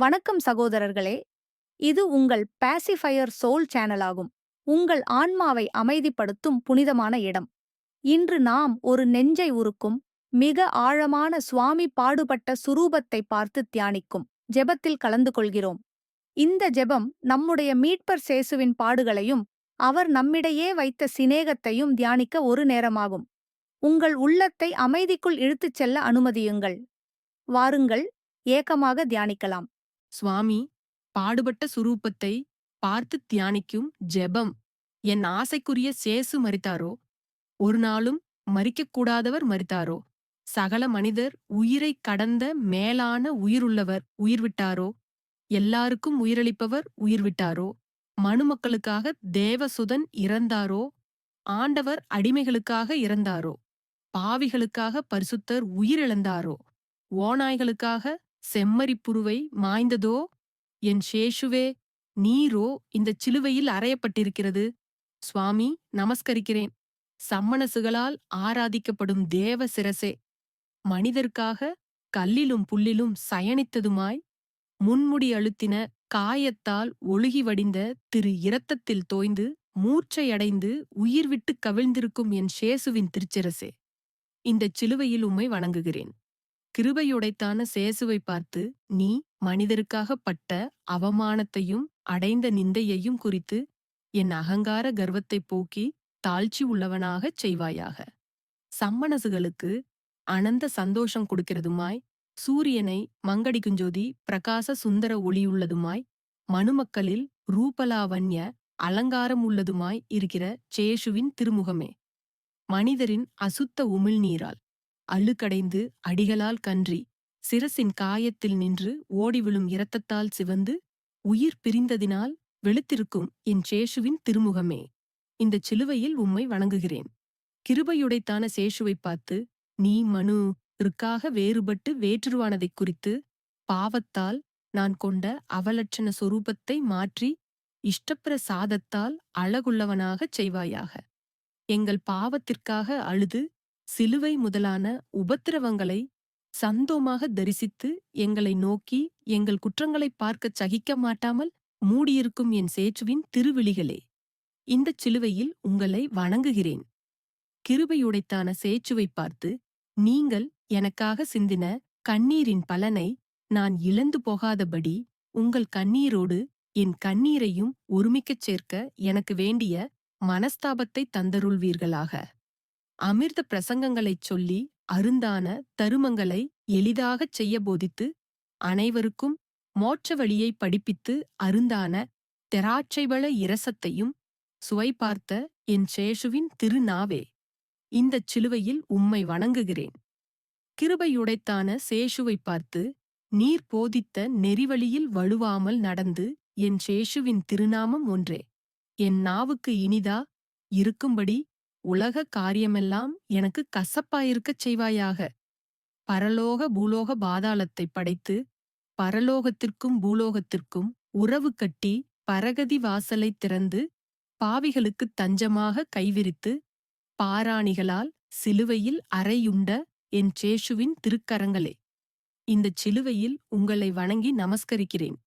வணக்கம் சகோதரர்களே. இது உங்கள் பாசிஃபயர் சோல் சேனலாகும் உங்கள் ஆன்மாவை அமைதிப்படுத்தும் புனிதமான இடம். இன்று நாம் ஒரு நெஞ்சை உருக்கும் மிக ஆழமான சுவாமி பாடுபட்ட சுரூபத்தை பார்த்து தியானிக்கும் ஜெபத்தில் கலந்து கொள்கிறோம். இந்த ஜெபம் நம்முடைய மீட்பர் சேசுவின் பாடுகளையும் அவர் நம்மிடையே வைத்த சிநேகத்தையும் தியானிக்க ஒரு நேரமாகும். உங்கள் உள்ளத்தை அமைதிக்குள் இழுத்துச் செல்ல அனுமதியுங்கள். வாருங்கள் ஏக்கமாக தியானிக்கலாம். சுவாமி பாடுபட்ட சுரூபத்தை பார்த்து தியானிக்கும் ஜெபம் என் ஆசைக்குரிய சேசு மறித்தாரோ ஒரு நாளும் மறிக்கக்கூடாதவர் மறித்தாரோ சகல மனிதர் உயிரைக் கடந்த மேலான உயிருள்ளவர் உயிர் விட்டாரோ எல்லாருக்கும் உயிரளிப்பவர் உயிர் விட்டாரோ மனுமக்களுக்காக தேவசுதன் இறந்தாரோ? ஆண்டவர் அடிமைகளுக்காக இறந்தாரோ? பாவிகளுக்காக பரிசுத்தர் உயிரிழந்தாரோ? ஓநாய்களுக்காக செம்மறிப்புருவை மாய்ந்ததோ? என் சேஷுவே நீரோ இந்தச் சிலுவையில் அறையப்பட்டிருக்கிறது. சுவாமி நமஸ்கரிக்கிறேன். சம்மணசுகளால் ஆராதிக்கப்படும் தேவ சிரசே. மனிதருக்காக கல்லிலும் புல்லிலும் சயனித்ததுமாய் முன்முடி அழுத்தின காயத்தால் ஒழுகி வடிந்த திரு இரத்தத்தில் தோய்ந்து மூர்ச்சையடைந்து உயிர் விட்டு கவிழ்ந்திருக்கும் என் சேசுவின் திருச்சிரசே. இந்தச் சிலுவையில் உம்மை வணங்குகிறேன். கிருபையுடைத்தான சேசுவை பார்த்து நீ மனிதருக்காக பட்ட அவமானத்தையும் அடைந்த நிந்தையையும் குறித்து என் அகங்கார கர்வத்தைப் போக்கி தாழ்ச்சி உள்ளவனாகச் செய்வாயாக. சம்மனசுகளுக்கு அனந்த சந்தோஷம் கொடுக்கிறதுமாய் சூரியனை மங்கடிக்குஞ்சோதி பிரகாச சுந்தர ஒளியுள்ளதுமாய் மனுமக்களில் ரூபலாவண்ய அலங்காரம் உள்ளதுமாய் இருக்கிற சேஷுவின் திருமுகமே. மனிதரின் அசுத்த உமிழ்நீரால். அழுக்கடைந்து அடிகளால் கன்றி சிரசின் காயத்தில் நின்று ஓடிவிழும் இரத்தத்தால் சிவந்து உயிர் பிரிந்ததினால் வெளுத்திருக்கும் என் சேஷுவின் திருமுகமே. இந்தச் சிலுவையில் உம்மை வணங்குகிறேன். கிருபையுடைத்தான சேஷுவைப் பார்த்து நீ மனு ருக்காக வேறுபட்டு வேற்றுருவானதைக் குறித்து பாவத்தால் நான் கொண்ட அவலட்சண சொரூபத்தை மாற்றி இஷ்டப்பிர சாதத்தால் அழகுள்ளவனாகச் செய்வாயாக. எங்கள் பாவத்திற்காக அழுது சிலுவை முதலான உபத்திரவங்களை சந்தோமாக தரிசித்து எங்களை நோக்கி எங்கள் குற்றங்களைப் பார்க்கச் சகிக்க மாட்டாமல் மூடியிருக்கும் என் சேச்சுவின் திருவிழிகளே இந்தச் சிலுவையில் உங்களை வணங்குகிறேன். கிருபையுடைத்தான சேச்சுவைப் பார்த்து நீங்கள் எனக்காக சிந்தின கண்ணீரின் பலனை நான் இழந்து போகாதபடி உங்கள் கண்ணீரோடு என் கண்ணீரையும் ஒருமிக்கச் சேர்க்க எனக்கு வேண்டிய மனஸ்தாபத்தை தந்தருள்வீர்களாக. அமிர்த பிரசங்கங்களைச் சொல்லி அருந்தான தருமங்களை எளிதாகச் செய்ய போதித்து அனைவருக்கும் மோட்ச வழியை படிப்பித்து அருந்தான தெராட்சைவள இரசத்தையும் சுவை பார்த்த என் சேஷுவின் திருநாவே. இந்தச் சிலுவையில் உம்மை வணங்குகிறேன். கிருபையுடைத்தான சேஷுவை பார்த்து நீர் போதித்த நெறிவழியில் வழுவாமல் நடந்து என் சேஷுவின் திருநாமம் ஒன்றே. என் நாவுக்கு இனிதா இருக்கும்படி உலக காரியமெல்லாம் எனக்கு கசப்பாயிருக்கச் செய்வாயாக. பரலோக பூலோக பாதாளத்தை படைத்து பரலோகத்திற்கும் பூலோகத்திற்கும் உறவு கட்டி பரகதி வாசலைத் திறந்து பாவிகளுக்குத் தஞ்சமாக கைவிரித்து பாராணிகளால் சிலுவையில் அறையுண்ட என் சேஷுவின் திருக்கரங்களே. இந்தச் சிலுவையில் உங்களை வணங்கி நமஸ்கரிக்கிறேன்.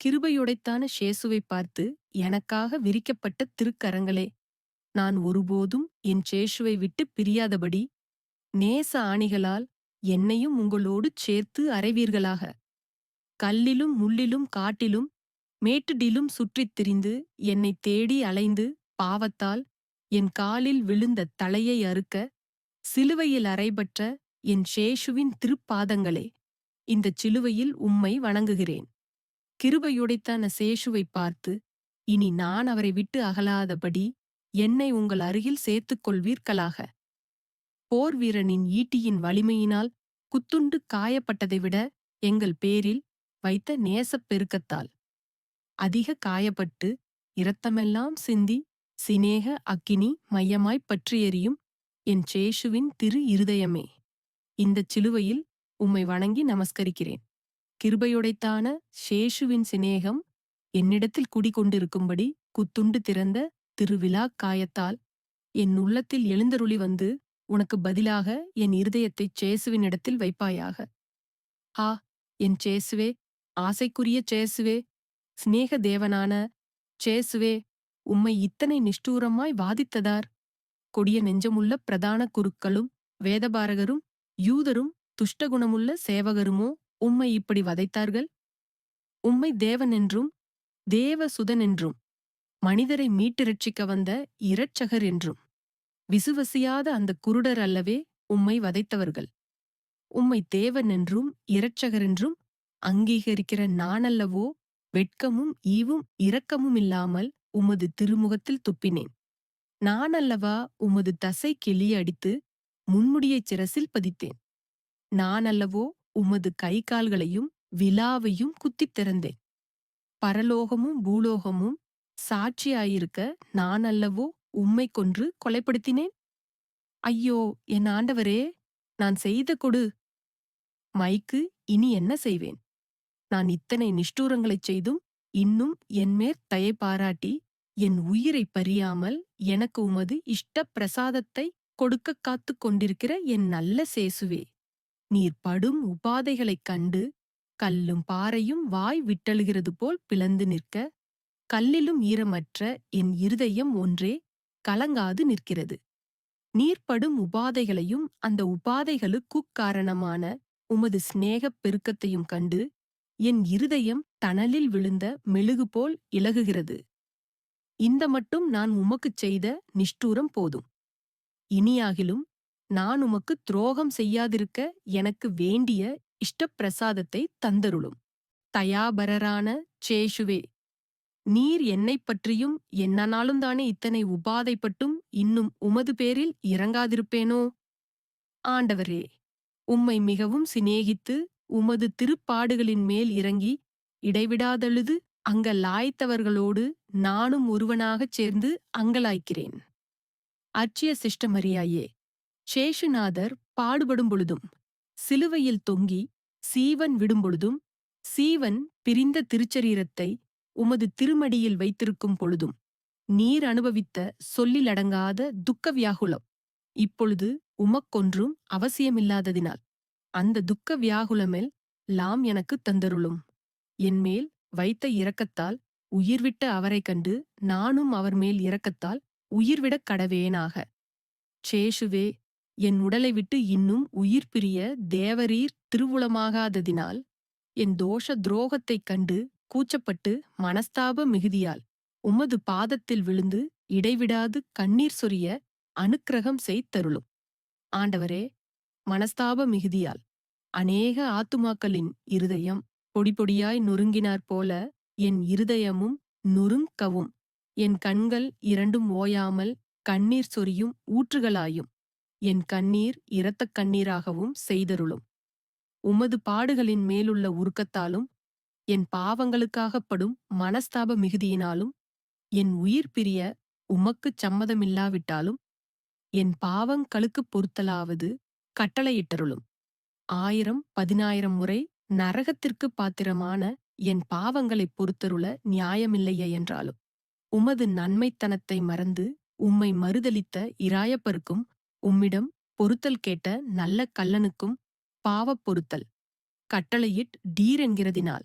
கிருபையுடைத்தான சேசுவை பார்த்து எனக்காக விரிக்கப்பட்ட திருக்கரங்களே. நான் ஒருபோதும் என் சேஷுவை விட்டு பிரியாதபடி நேச ஆணிகளால் என்னையும் உங்களோடு சேர்த்து அறைவீர்களாக. கல்லிலும் முள்ளிலும் காட்டிலும் மேட்டுடிலும் சுற்றித் திரிந்து என்னைத் தேடி அலைந்து பாவத்தால் என் காலில் விழுந்த தலையை அறுக்க சிலுவையில் அறைபற்ற என் சேஷுவின் திருப்பாதங்களே இந்தச் சிலுவையில் உம்மை வணங்குகிறேன். கிருபையுடைத்தான சேஷுவைப் பார்த்து இனி நான் அவரை விட்டு அகலாதபடி என்னை உங்கள் அருகில் சேர்த்துக் கொள்வீர்களாக? போர் வீரனின் ஈட்டியின் வலிமையினால் குத்துண்டு காயப்பட்டதை விட எங்கள் பேரில் வைத்த நேசப் பெருக்கத்தால். அதிக காயப்பட்டு இரத்தமெல்லாம் சிந்தி சிநேக அக்கினி மையமாய்ப் பற்றி என் சேஷுவின் திரு இருதயமே. இந்தச் சிலுவையில் உம்மை வணங்கி நமஸ்கரிக்கிறேன். கிருபையுடைத்தான சேஷுவின் சிநேகம் என்னிடத்தில் குடிகொண்டிருக்கும்படி குத்துண்டு திறந்த திருவிழாக் காயத்தால் என் உள்ளத்தில் எழுந்தருளி வந்து உனக்கு பதிலாக என் இருதயத்தைச் சேசுவினிடத்தில் வைப்பாயாக. ஆ என் சேசுவே ஆசைக்குரிய சேசுவே சிநேக தேவனான சேசுவே உம்மை இத்தனை நிஷ்டூரமாய் வாதித்ததார். கொடிய நெஞ்சமுள்ள பிரதான குருக்களும் வேதபாரகரும் யூதரும் துஷ்டகுணமுள்ள சேவகருமோ உம்மை இப்படி வதைத்தார்கள்? உம்மை தேவனென்றும் தேவசுதனென்றும். மனிதரை மனிதரை மீட்டிரட்சிக்க வந்த இரட்சகர் என்றும் விசுவசியாத அந்த குருடர் அல்லவே உம்மை வதைத்தவர்கள். உம்மை தேவன் என்றும் இரட்சகரென்றும் அங்கீகரிக்கிற நானல்லவோ வெட்கமும் ஈவும் இரக்கமும் இல்லாமல் உமது திருமுகத்தில் துப்பினேன். நானல்லவா உமது தசை கிளி அடித்து முன்முடியைச் சிரசில் பதித்தேன். நானல்லவோ உமது கை கால்களையும் விலாவையும் குத்தித் திறந்தேன். பரலோகமும் பூலோகமும் சாட்சியாயிருக்க நான் அல்லவோ உம்மை கொன்று கொலைப்படுத்தினேன்? ஐயோ என் ஆண்டவரே நான் செய்த கொடு. மைக்கு இனி என்ன செய்வேன்? நான் இத்தனை நிஷ்டூரங்களைச் செய்தும் இன்னும் என்மேற் தயை பாராட்டி என் உயிரை பறியாமல் எனக்கு உமது இஷ்ட பிரசாதத்தை கொடுக்க காத்துக் கொண்டிருக்கிற என் நல்ல சேசுவே நீர் படும் உபாதைகளைக் கண்டு கல்லும் பாறையும் வாய் விட்டழுகிறது போல் பிளந்து நிற்க கல்லிலும் ஈரமற்ற என் இருதயம் ஒன்றே கலங்காது நிற்கிறது. நீர்ப்படும் உபாதைகளையும் அந்த உபாதைகளுக்குக் காரணமான உமது சிநேகப் பெருக்கத்தையும் கண்டு என் இருதயம் தணலில் விழுந்த மெழுகு போல் இலகுகிறது. இந்த மட்டும் நான் உமக்குச் செய்த நிஷ்டூரம் போதும். இனியாகிலும் நான் உமக்கு துரோகம் செய்யாதிருக்க எனக்கு வேண்டிய இஷ்டப்பிரசாதத்தை தந்தருளும். தயாபரரான சேஷுவே! நீர் என்னைப் பற்றியும் என்னனாலும் தானே இத்தனை உபாதைப்பட்டும் இன்னும் உமது பேரில் இறங்காதிருப்பேனோ? ஆண்டவரே உம்மை மிகவும் சிநேகித்து உமது திருப்பாடுகளின் மேல் இறங்கி இடைவிடாதழுது அங்கலாய்த்தவர்களோடு நானும் ஒருவனாகச் சேர்ந்து அங்கலாய்க்கிறேன். அச்சிய சிஷ்டமரியாயே சேஷுநாதர் பாடுபடும் பொழுதும் சிலுவையில் தொங்கி சீவன் விடும்பொழுதும் சீவன் பிரிந்த திருச்சரீரத்தை உமது திருமடியில் வைத்திருக்கும் பொழுதும் நீர் அனுபவித்த சொல்லிலடங்காத துக்க வியாகுலம். இப்பொழுது உமக்கொன்றும் அவசியமில்லாததினால் அந்த துக்க வியாகுலமேல் லாம் எனக்கு தந்தருளும். என்மேல் வைத்த இரக்கத்தால் உயிர்விட்ட அவரைக் கண்டு நானும் அவர் மேல் இரக்கத்தால் உயிர்விடக் கடவேனாக. சேஷுவே என் உடலை விட்டு இன்னும் உயிர் பிரிய தேவரீர் திருவுளமாகாததினால் என் தோஷ துரோகத்தைக் கண்டு கூச்சப்பட்டு மனஸ்தாப மிகுதியால் உமது பாதத்தில் விழுந்து இடைவிடாது கண்ணீர் சொரிய அனுக்கிரகம் செய்தருளும். ஆண்டவரே மனஸ்தாப மிகுதியால் அநேக ஆத்துமாக்களின் இருதயம் பொடி பொடியாய் நொறுங்கினாற் போல என் இருதயமும் நொறுங்கவும். என் கண்கள் இரண்டும் ஓயாமல் கண்ணீர் சொரியும் ஊற்றுகளாயும் என் கண்ணீர் இரத்தக் கண்ணீராகவும் செய்தருளும். உமது பாடுகளின் மேலுள்ள உருக்கத்தாலும் என் பாவங்களுக்காகப்படும் மனஸ்தாப மிகுதியினாலும் என் உயிர் பிரிய உமக்குச் சம்மதமில்லாவிட்டாலும் என் பாவங்களுக்குப் பொறுத்தலாவது கட்டளையிட்டருளும். ஆயிரம் பதினாயிரம் முறை நரகத்திற்குப் பாத்திரமான என் பாவங்களைப் பொறுத்தருள நியாயமில்லையே என்றாலும் உமது நன்மைத்தனத்தை மறந்து உம்மை மறுதலித்த இராயப்பருக்கும் உம்மிடம் பொறுத்தல் கேட்ட நல்ல கல்லனுக்கும் பாவப் பொறுத்தல் கட்டளையிட் டீரென்கிறதினால்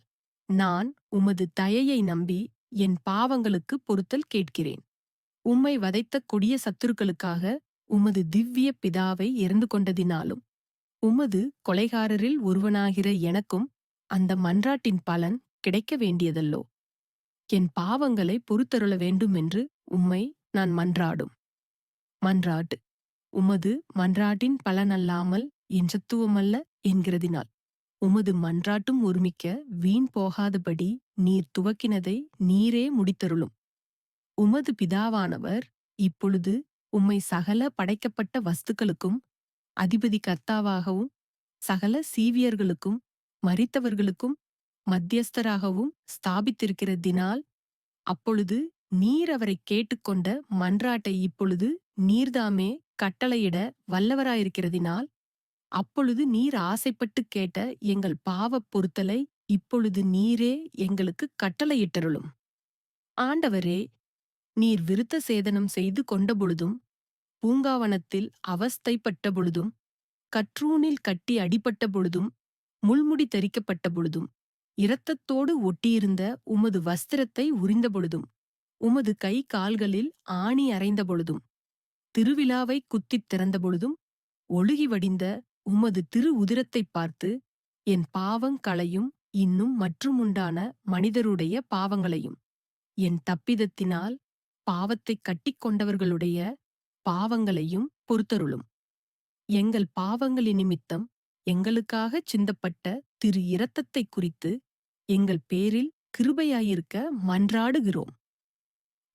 நான் உமது தயையை நம்பி என் பாவங்களுக்கு பொறுத்தல் கேட்கிறேன். உம்மை வதைத்த கொடிய சத்துருக்களுக்காக உமது திவ்ய பிதாவை இறந்து கொண்டதினாலும் உமது கொலைகாரரில் ஒருவனாகிற எனக்கும் அந்த மன்றாட்டின் பலன் கிடைக்க வேண்டியதல்லோ? என் பாவங்களை பொறுத்தருள வேண்டுமென்று உம்மை நான் மன்றாடும். மன்றாட்டு உமது மன்றாட்டின் பலனல்லாமல் என் சத்துவமல்ல என்கிறதினால். உமது மன்றாட்டும் ஒருமிக்க வீண் போகாதபடி நீர் துவக்கினதை நீரே முடித்தருளும். உமது பிதாவானவர் இப்பொழுது உம்மை சகல படைக்கப்பட்ட வஸ்துக்களுக்கும் அதிபதி கர்த்தாவாகவும் சகல சீவியர்களுக்கும் மறித்தவர்களுக்கும் மத்தியஸ்தராகவும் ஸ்தாபித்திருக்கிறதினால் அப்பொழுது நீர் அவரை கேட்டுக்கொண்ட மன்றாட்டை இப்பொழுது நீர்தாமே கட்டளையிட வல்லவராயிருக்கிறதினால் அப்பொழுது நீர் ஆசைப்பட்டுக் கேட்ட எங்கள் பாவப் பொறுத்தலை இப்பொழுது நீரே எங்களுக்கு கட்டளையிட்டருளும். ஆண்டவரே நீர் விருத்த சேதனம் செய்து கொண்டபொழுதும் பூங்காவனத்தில் அவஸ்தைப்பட்ட பொழுதும் கற்றூனில் கட்டி அடிபட்ட பொழுதும் முள்முடி தரிக்கப்பட்ட பொழுதும் இரத்தத்தோடு ஒட்டியிருந்த உமது வஸ்திரத்தை உறிந்தபொழுதும் உமது கை கால்களில் ஆணி அறைந்த பொழுதும் திருவிழாவை குத்தித் திறந்தபொழுதும் ஒழுகி வடிந்த உமது திரு உதிரத்தைப் பார்த்து என் பாவங்களையும் இன்னும் மற்றுமுண்டான மனிதருடைய பாவங்களையும் என் தப்பிதத்தினால் பாவத்தைக் கட்டிக்கொண்டவர்களுடைய பாவங்களையும் பொறுத்தருளும். எங்கள் பாவங்களின் நிமித்தம் எங்களுக்காகச் சிந்தப்பட்ட திரு இரத்தத்தைக் குறித்து எங்கள் பேரில் கிருபையாயிருக்க மன்றாடுகிறோம்.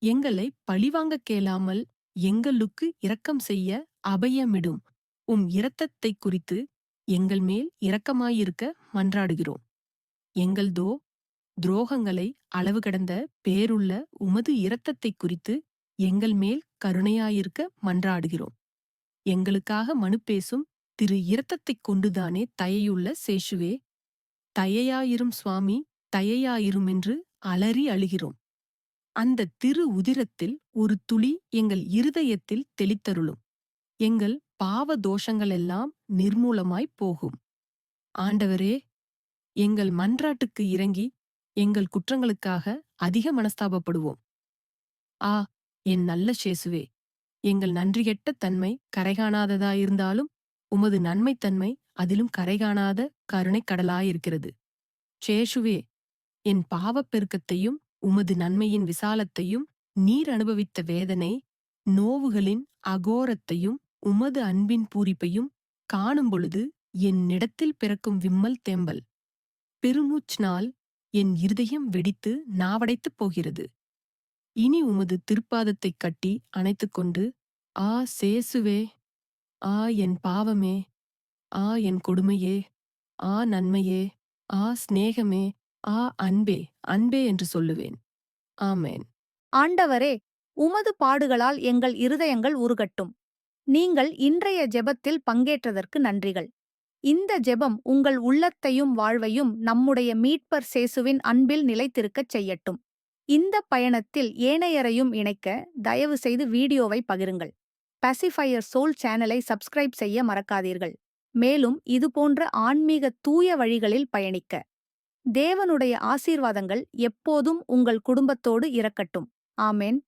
எங்களை பழிவாங்கக் கேளாமல் எங்களுக்கு இரக்கம் செய்ய அபயமிடும். உம் இரத்தத்தைக் குறித்து எங்கள் மேல் இரக்கமாயிருக்க மன்றாடுகிறோம். எங்கள்தோ துரோகங்களை அளவு கடந்த பேருள்ள உமது இரத்தத்தைக் குறித்து எங்கள் மேல் கருணையாயிருக்க மன்றாடுகிறோம். எங்களுக்காக மனு பேசும் திரு இரத்தத்தைக் கொண்டுதானே தயையுள்ள சேஷுவே தயையாயிரும் சுவாமி தயையாயிரும் என்று அலறி அழுகிறோம். அந்த திரு உதிரத்தில் ஒரு துளி எங்கள் இருதயத்தில் தெளித்தருளும். எங்கள் பாவ தோஷங்களெல்லாம் நிர்மூலமாய்ப் போகும். ஆண்டவரே எங்கள் மன்றாட்டுக்கு இறங்கி எங்கள் குற்றங்களுக்காக அதிக மனஸ்தாபப்படுவோம். ஆ என் நல்ல சேசுவே எங்கள் நன்றியெட்ட தன்மை கரைகாணாததாயிருந்தாலும் உமது நன்மைத்தன்மை அதிலும் கரைகாணாத கருணைக் கடலாயிருக்கிறது. சேஷுவே என் பாவப் பெருக்கத்தையும் உமது நன்மையின் விசாலத்தையும் நீர் அனுபவித்த வேதனை நோவுகளின் அகோரத்தையும் உமது அன்பின் பூரிப்பையும் காணும் பொழுது என்னிடத்தில் பிறக்கும் விம்மல் தேம்பல். பெருமூச்சினால் என் இருதயம் வெடித்து நாவடைத்துப் போகிறது. இனி உமது திருப்பாதத்தைக் கட்டி அணைத்துக்கொண்டு ஆ சேசுவே ஆ என் பாவமே ஆ என் கொடுமையே ஆ நன்மையே ஆ சிநேகமே ஆ அன்பே அன்பே என்று சொல்லுவேன். ஆமேன். ஆண்டவரே உமது பாடுகளால் எங்கள் இருதயங்கள் உருகட்டும். நீங்கள் இன்றைய ஜெபத்தில் பங்கேற்றதற்கு நன்றிகள். இந்த ஜெபம் உங்கள் உள்ளத்தையும் வாழ்வையும் நம்முடைய மீட்பர் சேசுவின் அன்பில் நிலைத்திருக்கச் செய்யட்டும். இந்த பயணத்தில் ஏனையரையும் இணைக்க தயவு செய்து வீடியோவை பகிருங்கள். பசிஃபயர் சோல் சேனலை சப்ஸ்கிரைப் செய்ய மறக்காதீர்கள். மேலும் இதுபோன்ற ஆன்மீக தூய வழிகளில் பயணிக்க. தேவனுடைய ஆசீர்வாதங்கள் எப்போதும் உங்கள் குடும்பத்தோடு இறக்கட்டும். ஆமேன்.